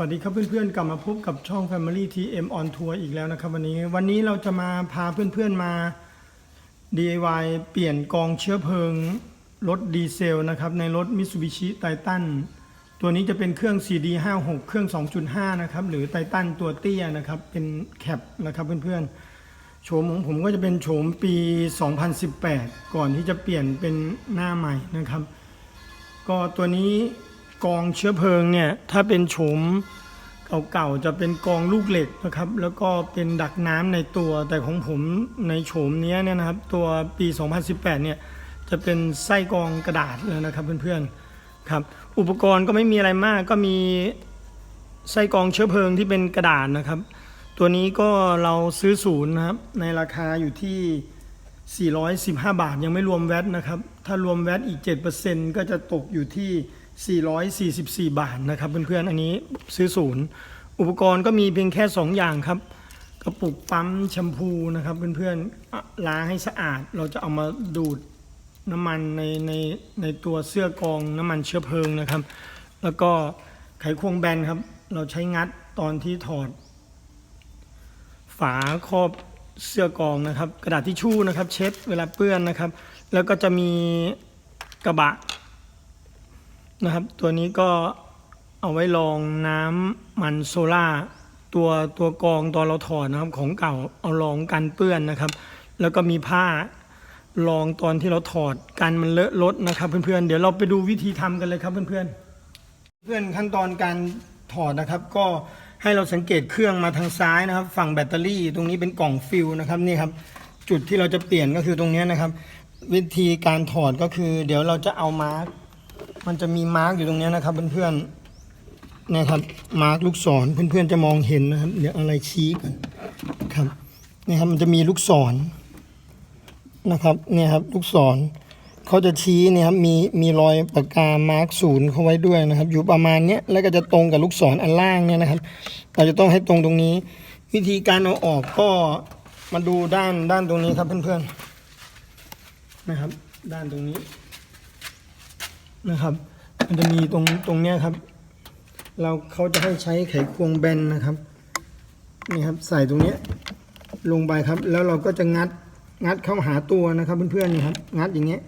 วัสดีครับเพื่อนๆกลับมาพบกับช่อง Family TM on Tour อีกแล้วนะครับ วันนี้วันนี้เราจะมาพาเพื่อนๆมา DIY เปลี่ยนกองเชื้อเพลิงรถดีเซลนะครับ ในรถ Mitsubishi Titan ตัวนี้จะเป็นเครื่อง CD 56เครื่อง 2.5 นะครับ หรือไททันตัวเตี้ยนะครับ เป็นแคปนะครับเพื่อนๆโฉมของผมก็จะเป็นโฉมปี 2018 ก่อนที่จะเปลี่ยนเป็นหน้าใหม่นะครับ ก็ตัวนี้ กองเชื้อเพลิงเนี่ยถ้าเป็นโฉมเก่าๆจะเป็นกองลูกเหล็กนะครับ แล้วก็เป็นดักน้ำในตัวแต่ของผมในโฉมเนี้ยเนี่ยนะครับ ตัวปี 2018 เนี่ยจะเป็นไส้กองกระดาษแล้วนะครับเพื่อนๆครับ อุปกรณ์ก็ไม่มีอะไรมากก็มีไส้กองเชื้อเพลิงที่เป็นกระดาษนะครับ ตัวนี้ก็เราซื้อศูนย์นะครับ ในราคาอยู่ที่ 415 บาทยังไม่รวมแวตนะครับ ถ้ารวมแวตอีก 7%ก็จะตกอยู่ที่ 444 บาทนะครับเพื่อนๆอันนี้ซื้อศูนย์ อุปกรณ์ก็มีเพียงแค่ 2 อย่างครับกระปุกปั๊มแชมพูนะครับเพื่อนๆอะล้างให้สะอาด เราจะเอามาดูดน้ำมันในในในตัวเสื้อกองน้ำมันเชื้อเพลิงนะครับ แล้วก็ไขควงแบนครับ เราใช้งัดตอนที่ถอด ฝาครอบเสื้อกองนะครับ กระดาษทิชชู่นะครับ เช็ดเวลาเปื้อนนะครับ แล้วก็จะมีกระบะ นะครับ ตัวนี้ก็เอาไว้รองน้ำมันโซล่าตัวตัวกองตอนเราถอดนะครับของเก่าเอารองกันเปื้อนนะครับ แล้วก็มีผ้ารองตอนที่เราถอดกันมันเลอะรถนะครับ เพื่อนๆเดี๋ยวเราไปดูวิธีทำกันเลยครับเพื่อนๆเพื่อนขั้นตอนการถอดนะครับ ก็ให้เราสังเกตเครื่องมาทางซ้ายนะครับ ฝั่งแบตเตอรี่ตรงนี้เป็นกล่องฟิลนะครับนี่ครับจุดที่เราจะเปลี่ยนก็คือตรงนี้นะครับ วิธีการถอดก็คือ เดี๋ยวเราจะเอามาร์ มันจะมีมาร์กอยู่ตรงนี้นะครับเพื่อนๆนี่ครับมาร์กลูกศรเพื่อนๆจะมองเห็นนะครับเดี๋ยวอะไรชี้กันครับนี่ครับมันจะมีลูกศรนะครับเนี่ยครับลูกศรเขาจะชี้เนี่ยครับมีมีรอยปากกามาร์กศูนย์เขาไว้ด้วยนะครับ อยู่ประมาณเนี้ยแล้วก็จะตรงกับลูกศรอันล่างเนี่ยนะครับ เราจะต้องให้ตรงตรงนี้ วิธีการเอาออกก็มาดูด้านด้านตรงนี้ครับเพื่อนๆนะครับ ด้านตรงนี้ นะครับ มันจะมีตรงตรงเนี้ยครับ เราเขาจะให้ใช้ไขควงแบนนะครับนี่ครับใส่ตรงเนี้ยลงไปครับ แล้วเราก็จะงัดงัดเข้าหาตัวนะครับเพื่อนๆนี่ครับ งัดอย่างเงี้ย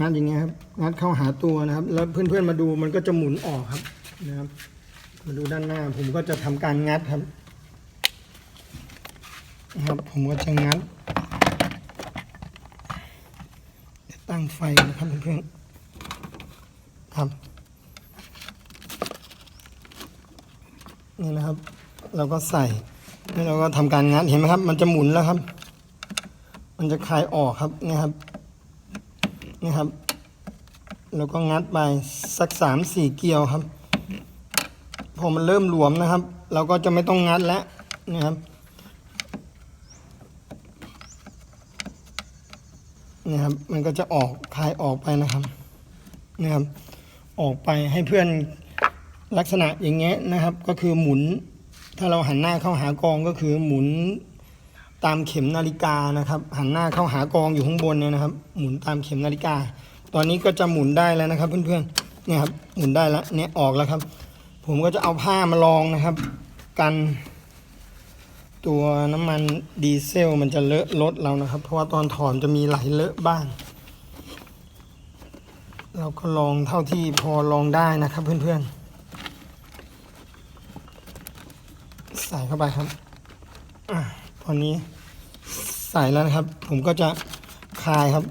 งัดอย่างเงี้ยครับงัดเข้าหาตัวนะครับ แล้วเพื่อนๆมาดูมันก็จะหมุนออกครับนะครับ มาดูด้านหน้า ผมก็จะทำการงัดครับนะครับ ผมก็จะงัดตั้งไฟนะครับเพื่อนๆ ครับ นี่นะครับ เราก็ใส่แล้วเราก็ทำการงัดเห็นไหมครับ มันจะหมุนแล้วครับ มันจะคลายออกครับนี่ครับนี่ครับ แล้วก็งัดไปสักสามสี่เกลียวครับ พอมันเริ่มหลวมนะครับ เราก็จะไม่ต้องงัดแล้วนะครับนี่ครับ มันก็จะออกคลายออกไปนะครับนะครับ ออกไปให้เพื่อนลักษณะอย่างเงี้ยนะครับ ก็คือหมุน ถ้าเราหันหน้าเข้าหากองก็คือหมุนตามเข็มนาฬิกานะครับ หันหน้าเข้าหากองอยู่ข้างบนเนี่ยนะครับ หมุนตามเข็มนาฬิกา ตอนนี้ก็จะหมุนได้แล้วนะครับ เพื่อนๆเนี่ยครับหมุนได้แล้วเนี่ยออกแล้วครับ ผมก็จะเอาผ้ามารองนะครับ กันตัวน้ำมันดีเซลมันจะเลอะรถเรานะครับ เพราะว่าตอนถอนจะมีไหลเลอะบ้าง เราก็ลองเท่าที่พอลองได้นะครับเพื่อนๆ ใส่เข้าไปครับอตอนนี้ใส่แล้วนะครับ ผมก็จะคลายครับ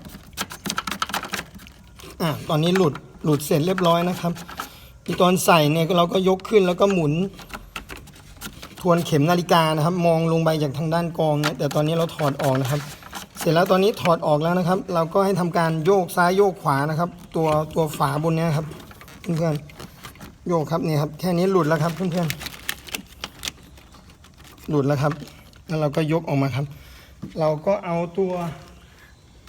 อะตอนนี้หลุดหลุดเสร็จเรียบร้อยนะครับที่ตอนใส่เนี่ยเราก็ยกขึ้นแล้วก็หมุน ทวนเข็มนาฬิกานะครับ มองลงไปจากทางด้านกองเนี่ยแต่ตอนนี้เราถอดออกนะครับ เสร็จแล้วตอนนี้ถอดออกแล้วนะครับ เราก็ให้ทำการโยกซ้ายโยกขวานะครับ ตัวตัวฝาบนนี้ครับเพื่อนๆโยกครับนี่ครับ แค่นี้หลุดแล้วครับเพื่อนๆหลุดแล้วครับ แล้วเราก็ยกออกมาครับ เราก็เอาตัว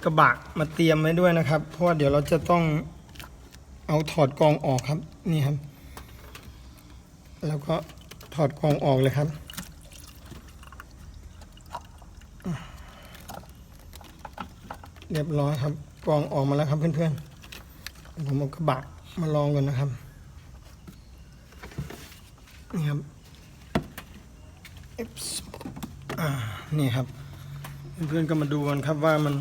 กระบะมาเตรียมไว้ด้วยนะครับ เพราะว่าเดี๋ยวเราจะต้องเอาถอดกรองออกครับนี่ครับ แล้วก็ถอดกรองออกเลยครับ เรียบร้อยครับกรองออกมาแล้วครับเพื่อนๆผมเอากระบะมาลองก่อนนะครับนี่ครับอ่านี่ครับ เพื่อนๆก็มาดูกันครับว่ามัน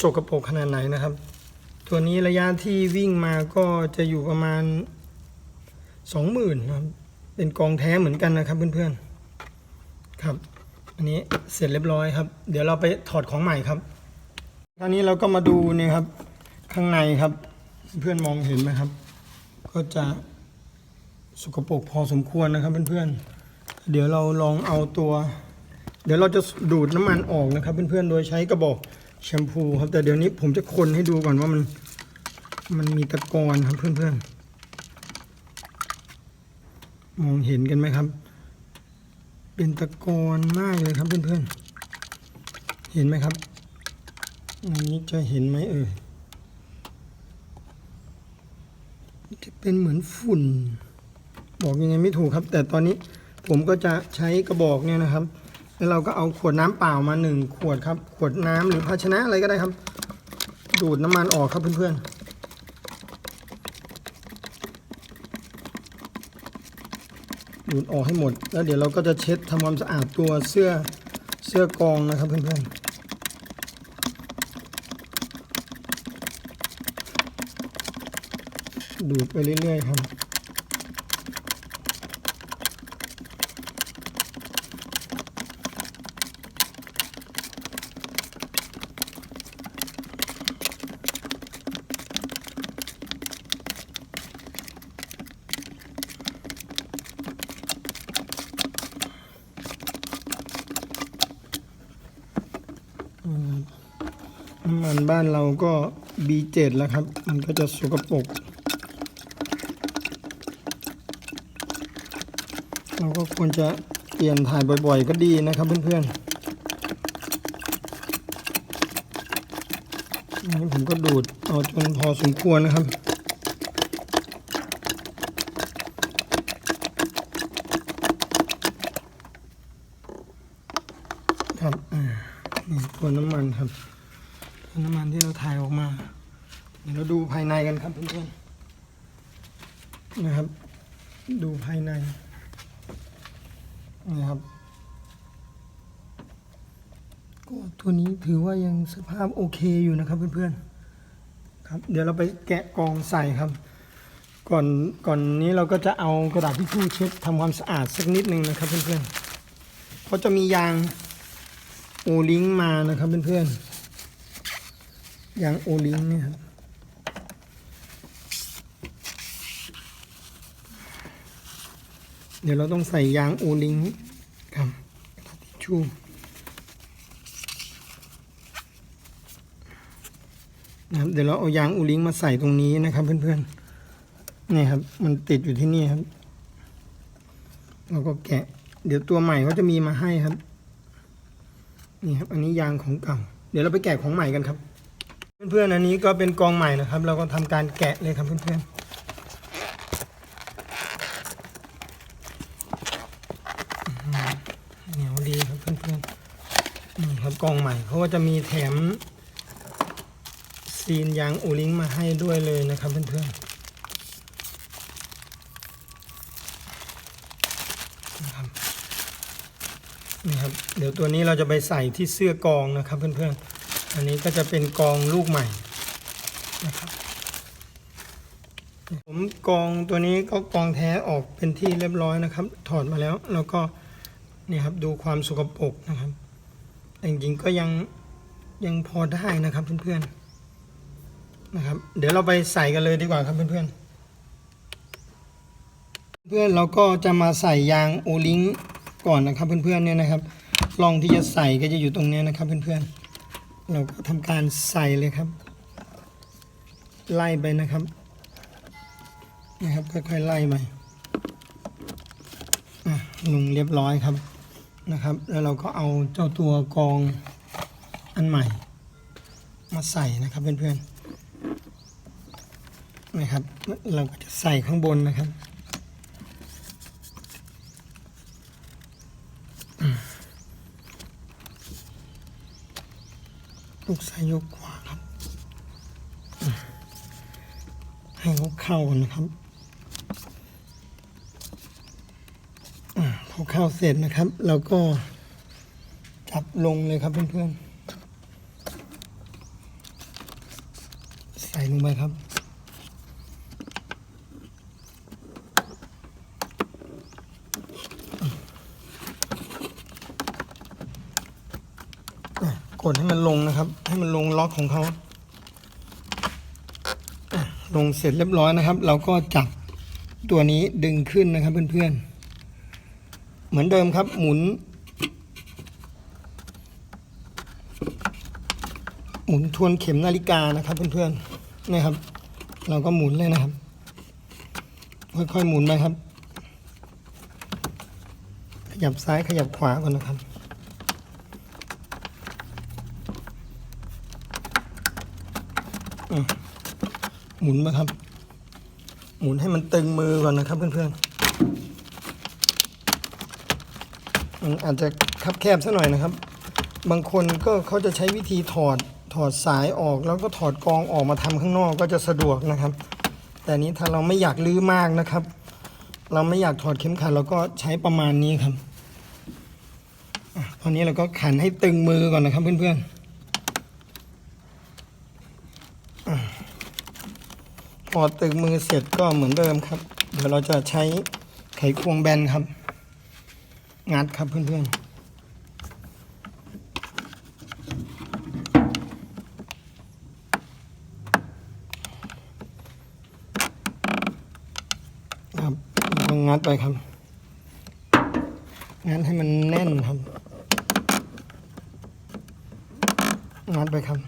สกปรกขนาดไหนนะครับ ตัวนี้ระยะที่วิ่งมาก็จะอยู่ประมาณสองหมื่นครับ เป็นกองแท้เหมือนกันนะครับเพื่อนๆครับ อันนี้เสร็จเรียบร้อยครับ เดี๋ยวเราไปถอดของใหม่ครับคราวนี้เราก็มาดูเนี่ยครับ ข้างในครับ เพื่อนมองเห็นไหมครับ ก็จะสกปรกพอสมควรนะครับเพื่อนๆเดี๋ยวเราลองเอาตัว เดี๋ยวเราจะดูดน้ำมันออกนะครับ เพื่อนๆโดยใช้กระบอกแชมพูครับ แต่เดี๋ยวนี้ผมจะคนให้ดูก่อนว่ามันมันมีตะกอนครับเพื่อนๆมองเห็นกันไหมครับ เป็นตะกอนมากเลยครับเพื่อนๆ เห็นไหมครับอันนี้จะเห็นไหมเอ่ยจะเป็นเหมือนฝุ่น บอกยังไงไม่ถูกครับ แต่ตอนนี้ผมก็จะใช้กระบอกเนี่ยนะครับ แล้วเราก็เอาขวดน้ำเปล่ามาหนึ่งขวดครับ ขวดน้ำหรือภาชนะอะไรก็ได้ครับ ดูดน้ำมันออกครับเพื่อนๆ ดูดออกให้หมด แล้วเดี๋ยวเราก็จะเช็ดทำความสะอาดตัวเสื้อเสื้อกองนะครับเพื่อนๆดูดไปเรื่อยๆครับ น้ำ มันบ้านเราก็ B7 แล้วครับ มันก็จะสกปรกเราก็ควรจะเปลี่ยนถ่ายบ่อยๆ ก็ดีนะครับเพื่อนๆนนี้ผมก็ดูดเอาจนพอสมควรนะครับครับนี่ตัวน้ำมันครับ น้ำมันที่เราถ่ายออกมา เดี๋ยวเราดูภายในกันครับเพื่อนๆนะครับ ดูภายในนี่ครับก็ตัวนี้ถือว่ายังสภาพโอเคอยู่นะครับเพื่อนๆครับ เดี๋ยวเราไปแกะกองใส่ครับ ก่อนก่อนนี้เราก็จะเอากระดาษทิชชู่เช็ดทำความสะอาดสักนิดนึงนะครับเพื่อนๆเขาจะมียางโอลิงมานะครับเพื่อนๆ ยางโอลิงเนี่ยครับเดี๋ยวเราต้องใส่ยางโอลิงครับกระดาษทิชชู่นะครับเดี๋ยวเราเอายางโอลิงมาใส่ตรงนี้นะครับเพื่อนๆนี่ครับ มันติดอยู่ที่นี่ครับเราก็แกะ เดี๋ยวตัวใหม่เขาจะมีมาให้ครับ นี่ครับ อันนี้ยางของเก่า เดี๋ยวเราไปแกะของใหม่กันครับ เพื่อนๆอันนี้ก็เป็นกองใหม่นะครับ เราก็ทำการแกะเลยครับเพื่อนๆเหนียวดีครับเพื่อนๆนี่ครับกองใหม่เขาก็จะมีแถมซีนยางโอลิงมาให้ด้วยเลยนะครับเพื่อนๆนะครับนี่ครับ เดี๋ยวตัวนี้เราจะไปใส่ที่เสื้อกองนะครับเพื่อนๆ อันนี้ก็จะเป็นกองลูกใหม่นะครับผมกองตัวนี้ก็กองแท้ออกเป็นที่เรียบร้อยนะครับ ถอดมาแล้วแล้วก็นี่ครับดูความสกปรกนะครับแต่จริงๆก็ยังยังพอได้นะครับเพื่อนๆนะครับ เดี๋ยวเราไปใส่กันเลยดีกว่าครับเพื่อนๆเพื่อนเราก็จะมาใส่ยางโอลิงก่อนนะครับเพื่อนๆเนี่ยนะครับร่องที่จะใส่ก็จะอยู่ตรงนี้นะครับเพื่อนๆ เราก็ทำการใส่เลยครับ ไล่ไปนะครับนะครับค่อยๆไล่ไปอะลงเรียบร้อยครับนะครับ แล้วเราก็เอาเจ้าตัวกองอันใหม่ มาใส่นะครับเพื่อนๆนะครับ เราก็จะใส่ข้างบนนะครับ ลูกซ้ายยกขวาครับ ให้เขาเข้านนะครับพอเข้าเสร็จนะครับ เราก็จับลงเลยครับเพื่อนๆ กดให้มันลงนะครับ ให้มันลงล็อกของเขาลงเสร็จเรียบร้อยนะครับ เราก็จับตัวนี้ดึงขึ้นนะครับเพื่อนๆ เหมือนเดิมครับ หมุน หมุนทวนเข็มนาฬิกานะครับเพื่อนๆนี่ครับ เราก็หมุนเลยนะครับ ค่อยๆหมุนไปครับ ขยับซ้ายขยับขวาก่อนนะครับ หมุนมาครับ หมุนให้มันตึงมือก่อนนะครับเพื่อนๆมันอาจจะคับแคบซะหน่อยนะครับ บางคนก็เขาจะใช้วิธีถอดถอดสายออกแล้วก็ถอดกองออกมาทำข้างนอกก็จะสะดวกนะครับ แต่นี้ถ้าเราไม่อยากลื้อมากนะครับ เราไม่อยากถอดเข็มขัดเราก็ใช้ประมาณนี้ครับตอนนี้เราก็ขันให้ตึงมือก่อนนะครับเพื่อนๆอะ พอตึงมือเสร็จก็เหมือนเดิมครับ เดี๋ยวเราจะใช้ไขควงแบนครับ งัดครับเพื่อนๆครับวก็งัดไปครับ งัดให้มันแน่นครับ งัดไปครับ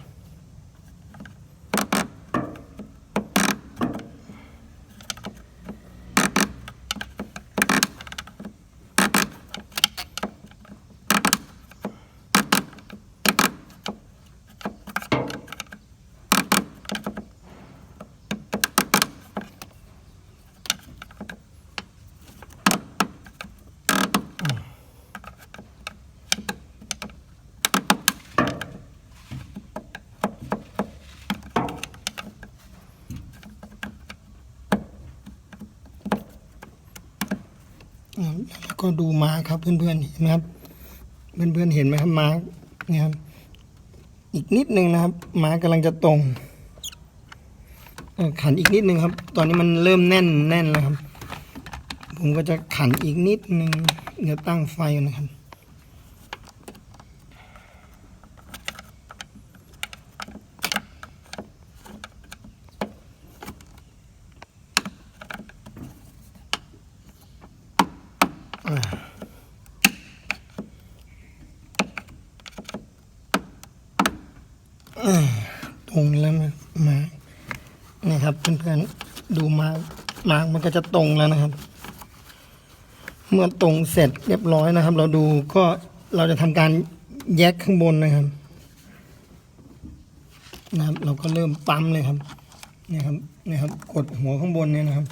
แล้วก็ดูมาครับเพื่อนๆเห็นไหมครับ เพื่อนๆเห็นไหมครับมาร์คเนี่ยครับ อีกนิดนึงนะครับ มาร์คกำลังจะตรงขันอีกนิดนึงครับ ตอนนี้มันเริ่มแน่นแน่นแล้วครับ ผมก็จะขันอีกนิดนึงเดี๋ยวตั้งไฟนะครับ ตรงแล้วนะมาร์คนี่ครับ เพื่อนๆดูมาร์คมาร์คมันก็จะตรงแล้วนะครับ เมื่อตรงเสร็จเรียบร้อยนะครับ เราดูก็เราจะทำการแยกข้างบนนะครับนะครับ เราก็เริ่มปั๊มเลยครับนี่ครับนี่ครับ กดหัวข้างบนเนี่ยนะครับ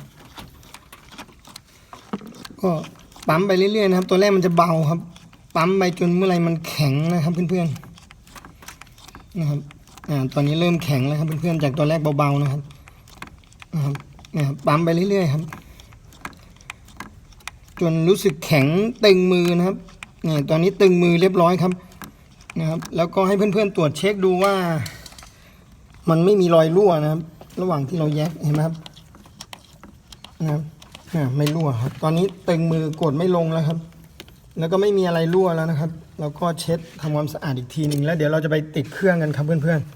ก็ปั๊มไปเรื่อยๆนะครับ ตัวแรกมันจะเบาครับ ปั๊มไปจนเมื่อไรมันแข็งนะครับเพื่อนๆนะครับอ่าตอนนี้เริ่มแข็งแล้วครับเพื่อนๆจากตอนแรกเบาๆนะครับ นะครับนี่ยครับปั๊มไปเรื่อยๆครับ จนรู้สึกแข็งตึงมือนะครับเนี่ยตอนนี้ตึงมือเรียบร้อยครับนะครับ แล้วก็ให้เพื่อนๆตรวจเช็คดูว่า มันไม่มีรอยรั่วนะครับ ระหว่างที่เราแยกเห็นไหมครับนะครับอ่ไม่รั่วครับ ตอนนี้ตึงมือกดไม่ลงแล้วครับ แล้วก็ไม่มีอะไรรั่วแล้วนะครับ เราก็เช็ดทำความสะอาดอีกทีหนึ่งแล้วเดี๋ยวเราจะไปติดเครื่องกันครับเพื่อนๆ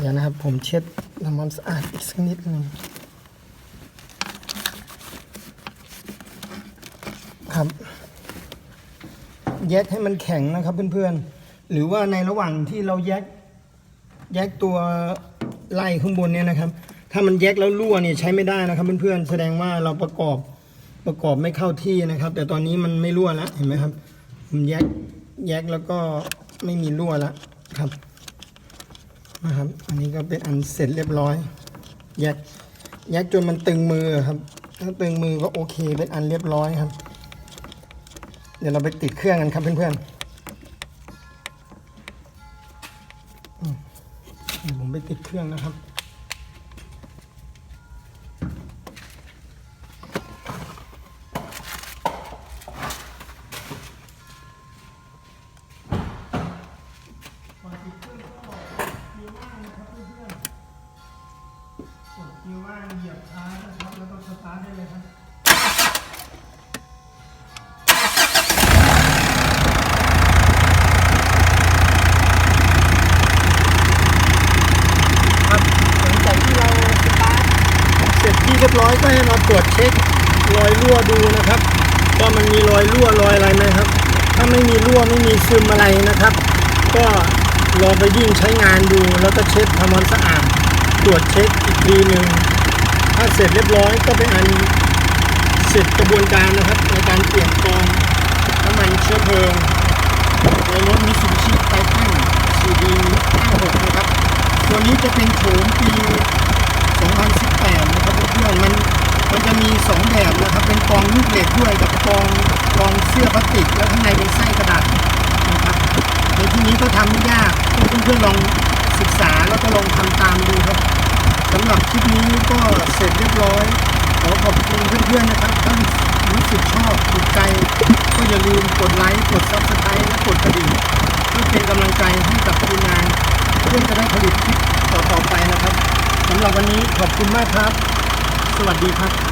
เดี๋ยวนะครับ ผมเช็ด ทำความสะอาดอีกสักนิดหนึ่งครับ แยกให้มันแข็งนะครับเพื่อนๆ หรือว่าในระหว่างที่เราแยก แยกตัวไล่ข้างบนเนี่ยนะครับ ถ้ามันแยกแล้วรั่วเนี่ยใช้ไม่ได้นะครับเพื่อนๆ แสดงว่าเราประกอบประกอบไม่เข้าที่นะครับ แต่ตอนนี้มันไม่รั่วแล้วเห็นไหมครับ ผมแยกแยกแล้วก็ไม่มีรั่วแล้วครับ นะครับ อันนี้ก็เป็นอันเสร็จเรียบร้อยแยกแยกจนมันตึงมือครับ ถ้าตึงมือก็โอเค เป็นอันเรียบร้อยครับ เดี๋ยวเราไปติดเครื่องกันครับเพื่อนๆดูผมไปติดเครื่องนะครับ ที่เรียบร้อยก็ให้มาตรวจเช็ครอยรั่วดูนะครับว่ามันมีรอยรั่วรอยอะไรไหมครับ ถ้าไม่มีรั่วไม่มีซึมอะไรนะครับ ก็ลองไปวิ่งใช้งานดู แล้วก็เช็ดทำความสะอาดตรวจเช็คอีกทีหนึ่งถ้าเสร็จเรียบร้อยก็เป็นอันเสร็จกระบวนการนะครับในการเปลี่ยนกองน้ำมันเชื้อเพลิงในรถมิสูบิชิไททันซีดี56 นะครับ ตัวนี้จะเป็นโฉมปี 2010 หน่อนๆมันมันจะมี2แบบนะครับ เป็นกองลูกเหล็กด้วยกับกองกองเสื้อพลาสติก แล้วข้างในเป็นไส้กระดาษนะครับในที่นี้ก็ทำไม่ยากเพื่อนๆลองศึกษาแล้วก็ลองทำตามดูครับสำหรับคลิปนี้ก็เสร็จเรียบร้อย ขอขอบคุณเพื่อนๆนะครับท่านรู้สึกชอบถูกใจ ก็อย่าลืมกดไลค์กดซับสไครต์และกดกระดิ่งเพื่อเป็นกำลังใจให้กับทีมงาน เพื่อจะได้ผลิตคลิปต่อๆไปนะครับสำหรับวันนี้ขอบคุณมากครับ สวัสดีครับ